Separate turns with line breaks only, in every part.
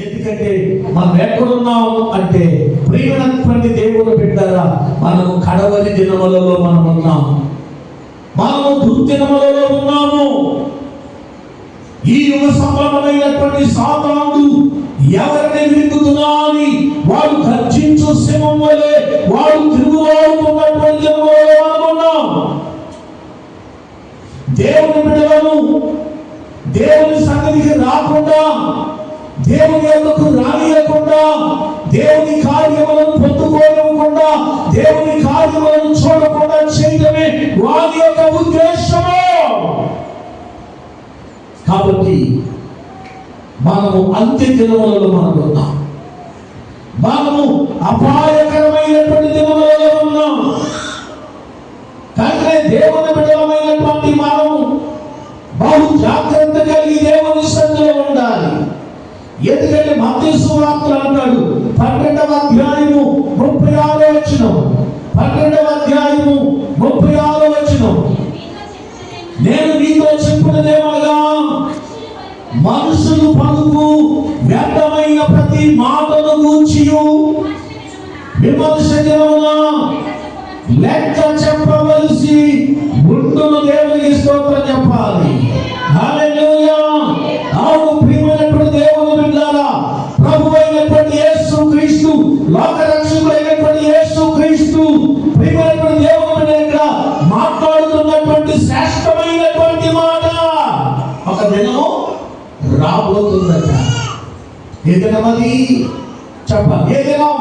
ఎందుకంటే మనం ఎక్కడున్నాం అంటే ప్రియమైనటువంటి దేవుడు పెట్టారా మనము కడవరి దినములలో మనం ఉన్నాం మనము దుర్దినములలో ఉన్నాము. ఈ యుగ సంబంధమైనటువంటి సాతానుడు ఎవరిని వెతుకుతున్నా అని వాడు గర్జించు సింహం వలె వాడు తిరుగుబాటుతున్నటువంటి అనుకున్నాం దేవుని బిడ్డలను దేవుని సంగతికి రాకుండా దేవుని దేవుని కార్యములను చూడకుండా చేయటమే వారి యొక్క ఉద్దేశము. కాబట్టి మనము అంత్య దినములలో మనం ఉన్నాం. మనము అపాయకరమైనటువంటి దినములలో ఉన్నాం. కానీ దేవుని బిడ్డలమైనటువంటి మనము బహు జాగ్రత్త కలిగి ఎందుకంటే మధ్య వార్తలు అంటాడు. పన్నెండవ అధ్యాయము ముప్పై ఆరో వచ్చిన పన్నెండవ అధ్యాయము ముప్పై ఆరో వచ్చిన నేను నీతో చెప్పినదేమనగా మనుషులు పలుకు వ్యర్థమైన ప్రతి మాటను గూర్చి విమర్శనమున లెక్క చెప్పవలసి ఉండును దేవునికి స్తోత్రం చెప్పాలి. ఏ దినం అది చెప్పాలి ఏ దినం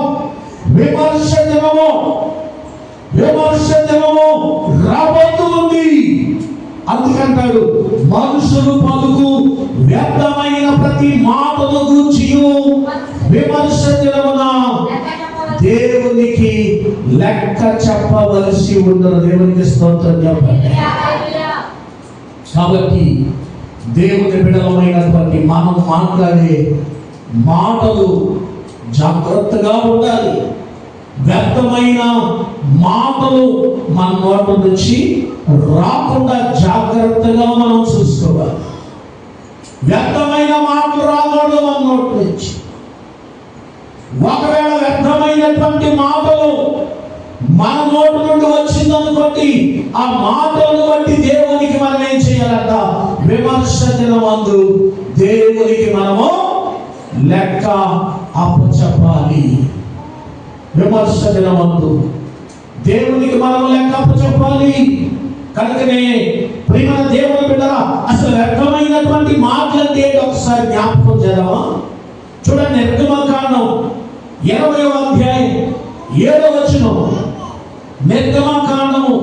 విమర్శ దినము విమర్శ దినము రాబోతుంది. అందుకంటాడు మనుషులు పలుకు వ్యర్థమైన ప్రతి మాటను గూర్చి విమర్శ దినమున దేవునికి లెక్క చెప్పవలసి ఉండదు. దేవునికి స్తోత్రం చెప్పండి. కాబట్టి దేవుని బిడలమైనటువంటి మనం మాట్లాడే మాటలు జాగ్రత్తగా ఉండాలి. వ్యర్థమైన మాటలు మన నోట నుంచి రాకుండా జాగ్రత్తగా మనం చూసుకోవాలి. వ్యర్థమైన మాటలు రాకూడదు మన నోటి నుంచి. ఒకవేళ వ్యర్థమైనటువంటి మాటలు మన నోటి నుండి వచ్చిందనుకోండి ఆ మాటలను బట్టి దేవునికి మనం ఏం చేయాలంట? విమర్శ దినమందు దేవునికి మనము లెక్క అప్పచెప్పాలి విమర్శ దినమందు దేవునికి మనం లెక్క అప్పచెప్పాలి కనుకనే ప్రేమ దేవుని బిడ్డరా అసలు వ్యర్థమైనటువంటి మాటలు అంటే ఏంటో ఒకసారి జ్ఞాపకం చేద్దామా? చూడండి నిర్గమకాండం ఇరవై అధ్యాయం ఏడవ వచనం. నిర్గమకాండము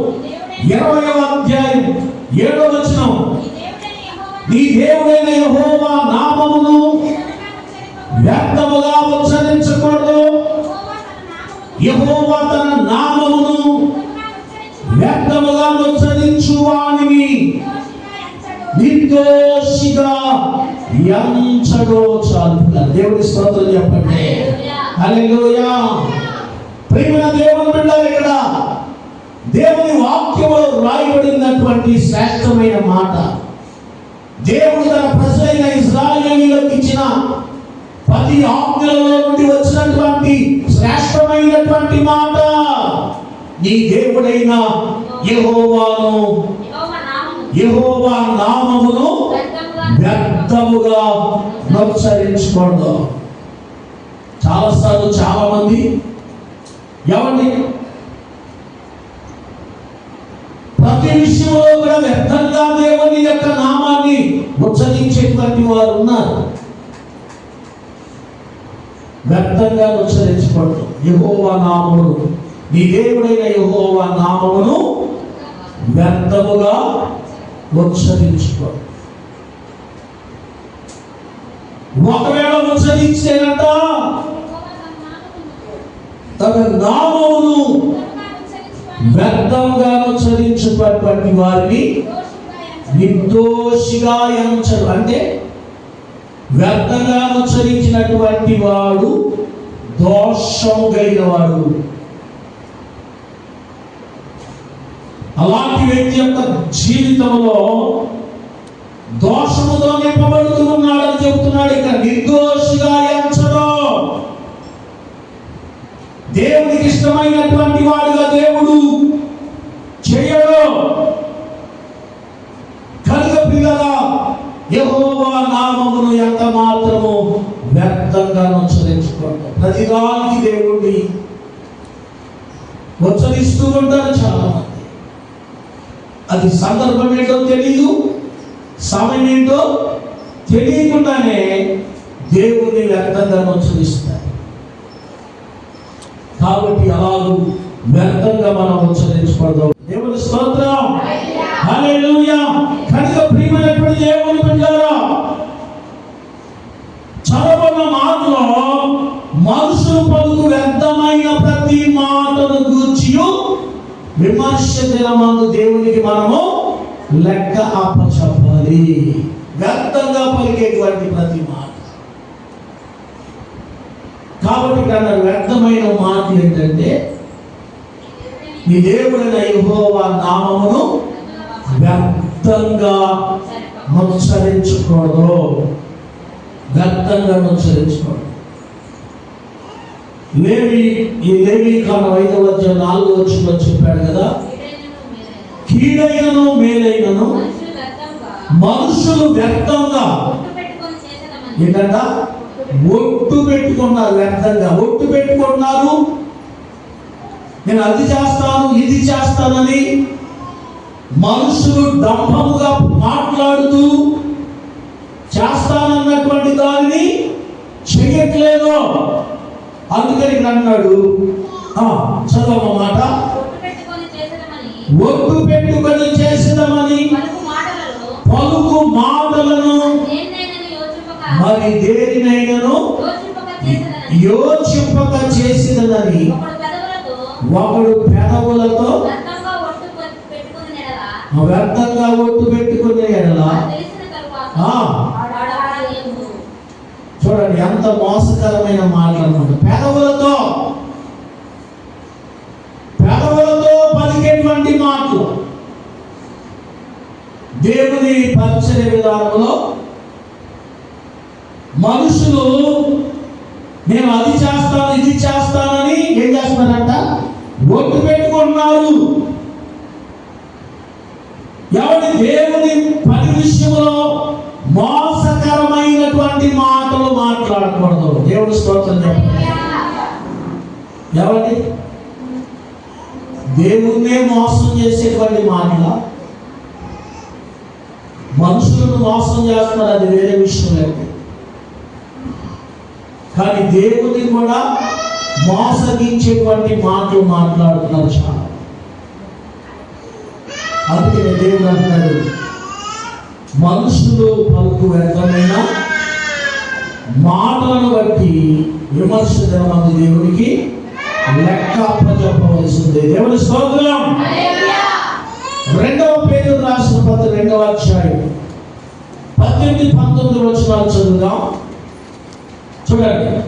ఇరవై అధ్యాయం ఏడవ వచనం. నీ దేవుడైన యెహోవా నామమును వ్యర్థముగా ఉచ్చరించకూడదు. యహోవా తన నామమును వ్యర్థముగా ఉచ్చరించు వానిని నిర్దోషిగా ఎంచడో చాలు. దేవుడి స్తోత్రం చెప్పండి. హల్లెలూయా. ప్రేమ దేవుని బిడ్డలు ఇక్కడ. దేవుని వాక్యములో రాయబడినటువంటి శ్రేష్టమైన మాట. దేవుడు తన ప్రజలైన ఇజ్రాయేలీలకు ఇచ్చిన పది ఆజ్ఞలలో నుండి వచ్చినటువంటి శ్రేష్టమైనటువంటి మాట. నీ దేవుడైన యహోవాను యహోవా నామమును వ్యర్థముగా నొచ్చరించకూడదు చాలాసార్లు చాలా మంది ఎవరిని? ప్రతి విషయంలో కూడా వ్యర్థంగా దేవుని యొక్క నామాన్ని ఉచ్చరించేటువంటి వారు ఉన్నారు వ్యర్థంగా ఉచ్చరించకూడదు యహోవా నామమును. నీ దేవుడైన యహోవా నామమును వ్యర్థముగా ఉచ్చరించుకోడు ఒకవేళ ఉచ్చరించేనట తన నామమును వ్యర్థంగా ఉచ్చరించుకున్నటువంటి వారిని నిర్దోషిగా ఎంచరు. అంటే వ్యర్థంగా ఉచ్చరించినటువంటి వాడు దోషము కలిగిన వాడు అలాంటి వ్యక్తి యొక్క జీవితంలో దోషముతో నింపబడుతూ ఉన్నాడని చెబుతున్నాడు ఇక నిర్దోషిగా ఎంచడం. దేవునికి ఇష్టమైనటువంటి వాడుగా దేవుడు చేయడం యెహోవా నామమును ఎంత మాత్రము వ్యర్థంగా ఉచ్చరించుకోండి ప్రతిదానికి దేవుణ్ణి ఉచ్చరిస్తూ ఉంటారు చాలా మంది అది సందర్భం ఏంటో తెలియదు సమయం ఏంటో తెలియకుండానే దేవుణ్ణి వ్యర్థంగా ఉచ్చరిస్తారు. కాబట్టి అలాగూ వ్యర్థంగా మనం ఉచ్చరించకూడదు. దేవుని స్తోత్రం. హల్లెలూయా. విమర్శ దినమందు దేవునికి మనము లెక్క అప్పచెప్పాలి వ్యర్థంగా పలికేటువంటి ప్రతి మాట. కాబట్టి కన్నా వ్యర్థమైన మాట ఏంటంటే నీ దేవుడైన యెహోవా నామమును వ్యర్థంగా ముచ్చరించకూడదు. వ్యర్థంగా ముచ్చరించకూడదు. లేవి ఈ లేవి కాలం ఐదవ అధ్యాయం నాలుగో వచ్చిన చెప్పాడు కదా కీడైనను మేలైనను మనుషులు వ్యర్థంగా ఏంటంట? ఒట్టు పెట్టుకున్నారు వ్యర్థంగా. ఒట్టు పెట్టుకున్నారు నేను అది చేస్తాను ఇది చేస్తానని మనుషులు డంభముగా మాట్లాడుతూ చేస్తానన్నటువంటి దానిని చేయట్లేదు అందుకని ఇక్కడ అన్నాడు ఆ, చదవమ్మ మాట. ఒట్టు పెట్టుకొని చేసినమని పలుకు మాటలను. మరి దేనినైనాను యోచింపక చేసినదని ఒకడు పెదవులతో వ్యర్థంగా ఒట్టు పెట్టుకునే ఎడల. ఆ. చూడండి ఎంత మోసకరమైన మాటలు అన్నమాట పెదవులతో పెదవులతో పలికేటువంటి మాటలు. దేవుని పరిచయ విధానంలో మనుషులు నేను అది చేస్తాను ఇది చేస్తానని ఏం చేస్తున్నారంట? ఒట్టు పెట్టుకుంటున్నారు. ఎవరి దేవుని పని విషయంలో మాట్లాడకూడదు దేవుడు స్తోత్రం చెప్పండి. ఎవరి దేవుణ్ణే మోసం చేసేటువంటి మాటల? మనుషులను మోసం చేస్తున్నారు అది వేరే విషయం లేదు. కానీ దేవుని కూడా మోసగించేటువంటి మాటలు మాట్లాడుతున్నారు చాలా. అందుకే దేవుడు అంటున్నాడు మనుషులు పలుకు వ్యర్థమైన మాటలను బట్టి విమర్శ జరమంది దేవునికి లెక్క అప్పచెప్పవలసింది దేవుని స్తోత్రం. రెండవ పేరు రాసిన పత్రిక రెండవ అధ్యాయం. పద్దెనిమిది పంతొమ్మిది వచ్చినాలు చదువుదాం. చూడండి.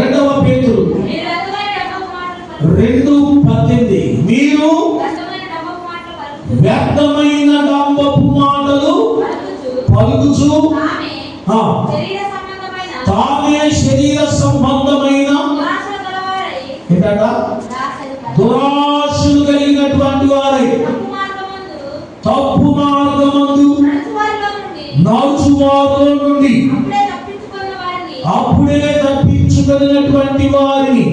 రెండవ పేతురు. రెండు పద్దెనిమిది. మీరు వ్యర్థమైన డంబపు మాటలు పలుకుచు. తామే శరీర సంబంధమైన? ఏంటంట? దురాశలు కలిగినటువంటి వారై. తప్పు మార్గమందు. నడుచు వారిలో నుండి అప్పుడే తప్పించుకున్నటువంటి వారిని.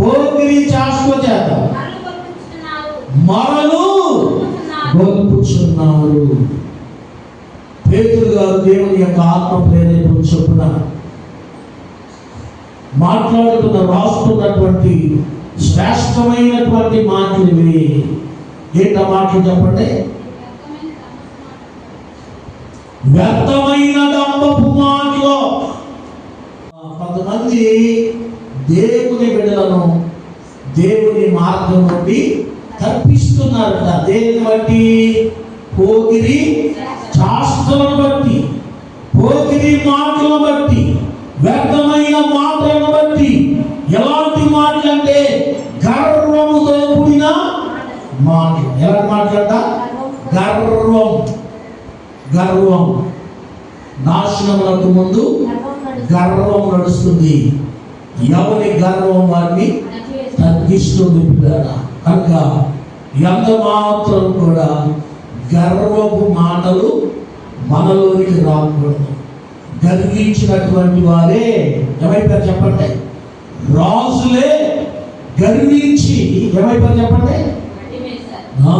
పోగిరి చాష్మ చేత. మరలు గొలుపుచున్నారు పేతుడు గారు దేవుని యొక్క ఆత్మ ప్రేరేపణ చొప్పున మాట్లాడుతున్న రాస్తున్నటువంటి శ్రేష్టమైనటువంటి మాటలు ఇవి ఏంట మాటలు చెప్పండి? వ్యర్థమైన డంబపు మాటలు కొంతమంది దేవుని బిడ్డలను దేవుని మార్గం నుండి తప్పిస్తున్నారట. దేని బట్టి? పోగిరి ఆశలను బట్టి పోకిరి మాటలను బట్టి వ్యర్థమైన మాటలను బట్టి ఎలాంటి మాటలు అంటే గర్వముతో కూడిన మాటలు. ఎలాంటి మాటలంట? గర్వం. గర్వం. నాశనములకు ముందు గర్వం నడుస్తుంది. ఎవరి గర్వం వారిని తగ్గిస్తుంది పిల్లల కనుక ఎంత మాత్రం కూడా గర్వపు మాటలు మనలోనికి రాకూడదు. గర్వించినటువంటి వారే ఏమైపోయారు చెప్పండి? రాజులే గర్వించి ఏమైపోయారు చెప్పండి? ఆ,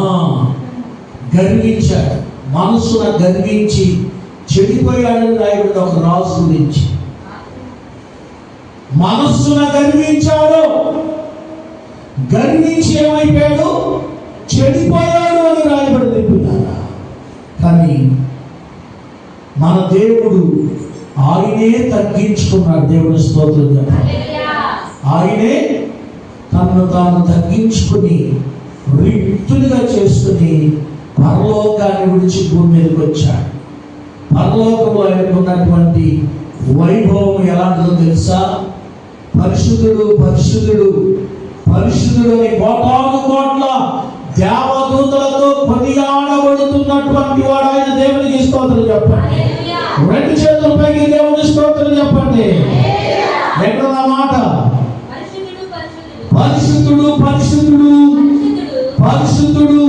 గర్వించాడు మనసున గర్వించి చెడిపోయాడని రాయబడి ఒక రాజు గురించి మనస్సున గర్వించాడు. గర్వించి ఏమైపోయాడు? చెడిపోయాడు అని రాయబడి పిల్లారా కానీ మన దేవుడు ఆయనే తగ్గించుకున్నాడు. దేవుని స్తోత్రం ఆయనే తనను తాను తగ్గించుకుని రిక్తుడిగా చేసుకుని పరలోకాన్ని విడిచి భూమి మీదకి వచ్చాడు. పరలోకంలో ఆయనకు ఉన్నటువంటి వైభవం ఎలాంటిదో తెలుసా? పరిశుద్ధుడు పరిశుద్ధుడు. పరిశుద్ధుడు అని కోటాను కోట్ల దేవదూతలతో కొనియాడబడుతున్నటువంటి వాడు ఆయన దేవునికి స్తోత్రం చెప్పండి. రెండు చేతుల పైకి దేవుని స్తోత్రం చెప్పండి. ఎక్కడ మాట? పరిశుద్ధుడు. పరిశుద్ధుడు. పరిశుద్ధుడు.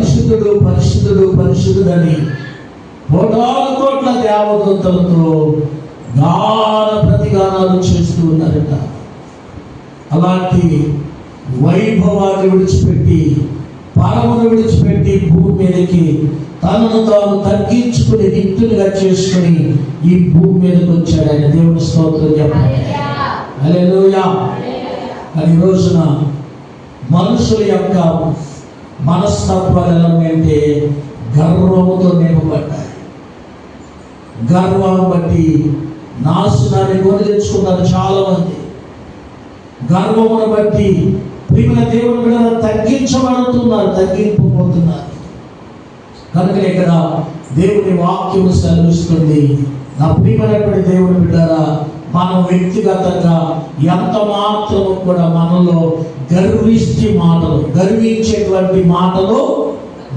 పరిశుద్ధుడు పరిశుద్ధుడు పరిశుద్ధుడని కోటాను కోట్ల దేవదూతలతో గాన ప్రతిగానాలు చేస్తూ ఉన్నారట. అలాంటి వైభవాన్ని విడిచిపెట్టి పరమును విడిచిపెట్టి భూమి మీదకి తనను తాను తగ్గించుకుని నిత్తులుగా చేసుకుని ఈ భూమి మీదకి వచ్చాడు ఆయన. దేవుని స్తోత్రం అని ఈ రోజున మనుషుల యొక్క మనస్తత్వాలు ఏంటంటే ఉన్నాయంటే గర్వముతో నింపబడ్డాయి. గర్వం బట్టి నాశనాన్ని కొని తెచ్చుకున్నారు చాలా మంది గర్వమును బట్టి ప్రిమిన దేవుని మీద తగ్గించబడుతున్నారు తగ్గింపబోతున్నారు. కనుక ఇక్కడ దేవుని వాక్యం సెలవిస్తుంది. నా ప్రియమైనటువంటి దేవుని బిడ్డారా మనం వ్యక్తిగతంగా ఎంత మాత్రము కూడా మనలో గర్విష్టి మాటలు గర్వించేటువంటి మాటలు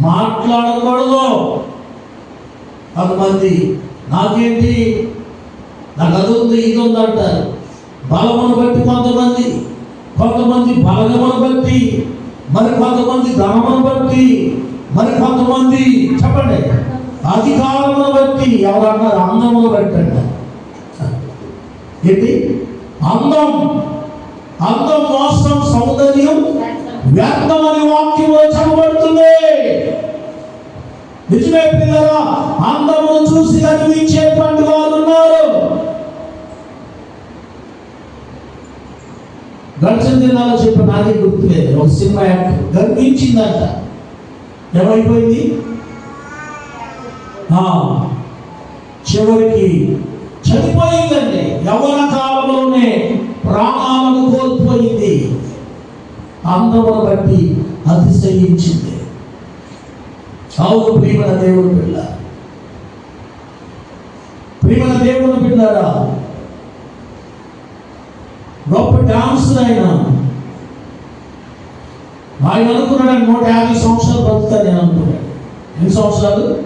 మాట్లాడకూడదు. కొంతమంది నాకేంటి? నాకు అది ఉంది ఇది ఉంది అంటారు. బలమును బట్టి కొంతమంది కొంతమంది బలగమును బట్టి మరి కొంతమంది ధనమును బట్టి మరి కొంతమంది చెప్పండి అధికారమును బట్టి ఎవరన్నారు అందమును బట్టి అంట ఏంటి? అందం. అందం మోసం సౌందర్యం వ్యర్థం అని వాక్యంలో చదవబడుతుంది. నిజమే పిల్లరా అందమును చూసి కనిపించేటువంటి వారు ఉన్నారు. గడిచిన దినాల్లో చెప్పిన నాకే గుర్తులేదు. ఒక సినిమా యాక్టర్ కనిపించిందంట ఏమైపోయింది? చివరికి చనిపోయిందండి. యవన కాలంలోనే ప్రాణాలను కోల్పోయింది. అందమును బట్టి అతిశయించింది. అవును ప్రియమైన దేవుడు పిల్ల ప్రియమైన దేవుని పిల్లారా గొప్ప డాన్సర్ ఆయన ఆయన అనుకున్నాడు నూట యాభై సంవత్సరాలు బతుకుతాను నేను అనుకున్నాడు. ఎన్ని సంవత్సరాలు?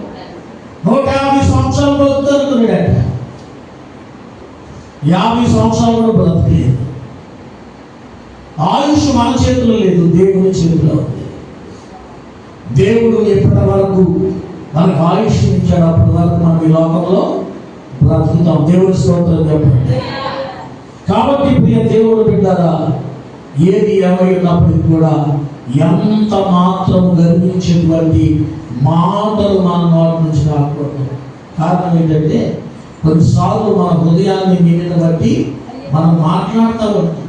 నూట యాభై సంవత్సరాలు బతుకుతా అనుకున్నాడట. యాభై సంవత్సరాలు కూడా బ్రతకలేదు ఆయుష్ మన చేతిలో లేదు దేవుని చేతిలో. ఉంది దేవుడు ఎప్పటి వరకు మనకు ఆయుష్ ఇచ్చాడు అప్పటి వరకు మనం ఈ లోకంలో బ్రతుకుతాం. దేవుడి స్తోత్రం చెప్పండి. కాబట్టి ప్రియ దేవుడు బిడ్డారా ఏది ఏమైనప్పటికీ కూడా ఎంత మాత్రం గర్వించేటువంటి మాటలు మన నోటి నుంచి రాకూడదు. కారణం ఏంటంటే కొన్నిసార్లు మన హృదయాన్ని నిండిన బట్టి మనం మాట్లాడుతూ ఉంటాం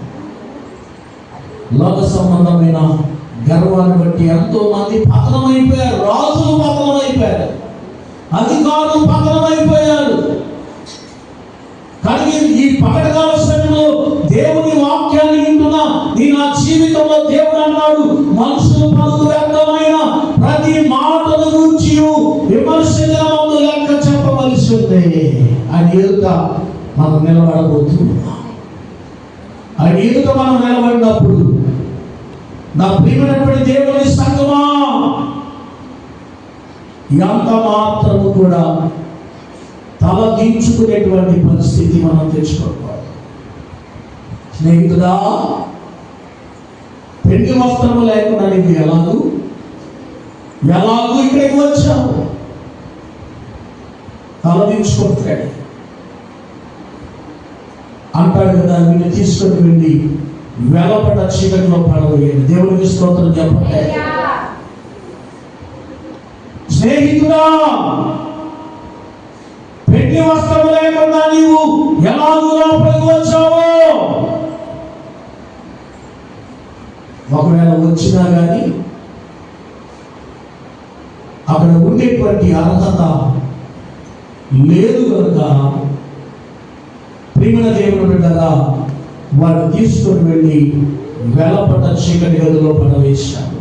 లోక సంబంధమైన గర్వాన్ని బట్టి ఎంతో మంది పతనమైపోయారు. రాజులు పతనమైపోయారు. అధికారులు పతనమైపోయారు. కానీ ఈ పకటకాల సమయంలో దేవుని వాక్యాన్ని వింటున్నా నీ నా జీవితంలో దేవుడు అన్నాడు మనుషులు పలుకు వ్యర్థమైన ప్రతి మాటను గురించి విమర్శగా లెక్క చెప్పవలసి ఉంది అని ఎదుట మనం నిలబడబోతున్నాం. అని ఎదుట మనం నిలబడినప్పుడు నా ప్రియమైనటువంటి దేవుని సంగమా. ఎంత మాత్రము కూడా తలదించుకునేటువంటి పరిస్థితి మనం తెచ్చుకోవాలి. స్నేహితుడా పెళ్ళి వస్త్రము లేకుండా నీకు ఎలాగూ ఎలాగూ ఇక్కడికి వచ్చావు? తలదించుకుంటాడు అంటాడు కదా వీళ్ళు తీసుకొని వెళ్ళి వెలపడ చీకటిలో పడవేయండి దేవునికి స్తోత్రం చెప్పండి. స్నేహితుడా పెళ్ళి వస్త్రం లేకుండా నీవు ఎలాగూ లోపలికి వచ్చావో? ఒకవేళ వచ్చినా కానీ అక్కడ ఉండేటువంటి అర్హత లేదు కనుక ప్రియమైన దేవుని బిడ్డగా వారు తీసుకొని వెళ్ళి వెలపట చీకటి గదిలో పడవేశారు.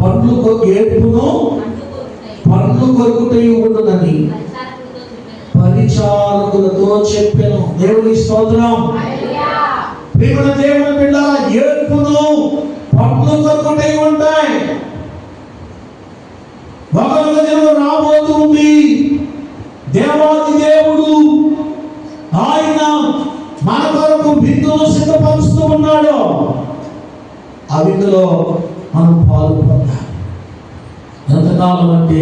పండ్లు ఏడుపును పండ్లు కొరుకుటయి ఉంటుందని పరిచారకులతో చెప్పాను. దేవుని స్తోత్రం. ప్రేమల దేవుని బిడ్డ ఏడుపును పండ్లు కొరుకుటయి ఉంటాయి. ఒకరి రాబోతు ఆ మనం మనం పొందాలి ఎంతకాలం అంటే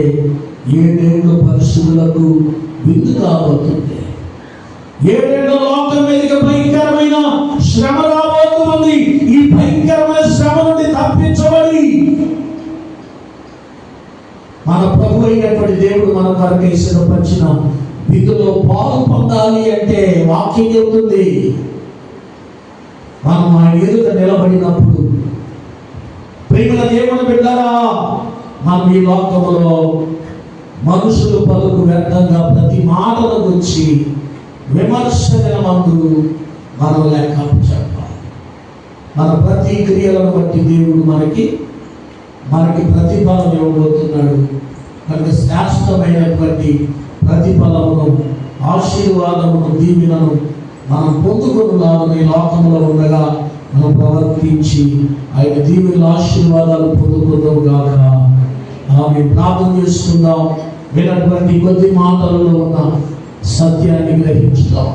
ఏడేళ్ళు పరిశుద్ధులకు విందు కాబోతుంది ఏడేళ్ళ లోకం మీదకి భయంకరమైన శ్రమ రాబోతుంది. ఈ భయంకరమైన శ్రమ నుండి తప్పించబడి మన ప్రభు అయినటువంటి దేవుడు మన కొరకై సిద్ధపరిచిన విధులో పాలు పొందాలి అంటే వాక్యం చెబుతుంది. మనం ఆయన ఎదుట నిలబడినప్పుడు ప్రేమల దేవుని బిడ్డారా మనం ఈ లోకములో మనుషులు పలుకు వ్యర్థంగా ప్రతి మాటల గురించి విమర్శల మందు మనం లెక్క చెప్పాలి మన ప్రతి క్రియలను బట్టి దేవుడు మనకి మనకి ప్రతిఫలం ఇవ్వబోతున్నాడు. కనుక శాశ్వతమైనటువంటి ప్రతిఫలమును ఆశీర్వాదమును దీవెనను మనం పొందుకున్నామని లోకంలో ఉండగా మనం ప్రవర్తించి ఆయన దీవెన ఆశీర్వాదాలు పొందుకుందాం గాక. ఆమె ప్రార్థన చేసుకుందాం వినటువంటి కొద్ది మాటలలో ఉన్న సత్యాన్ని గ్రహించుతాం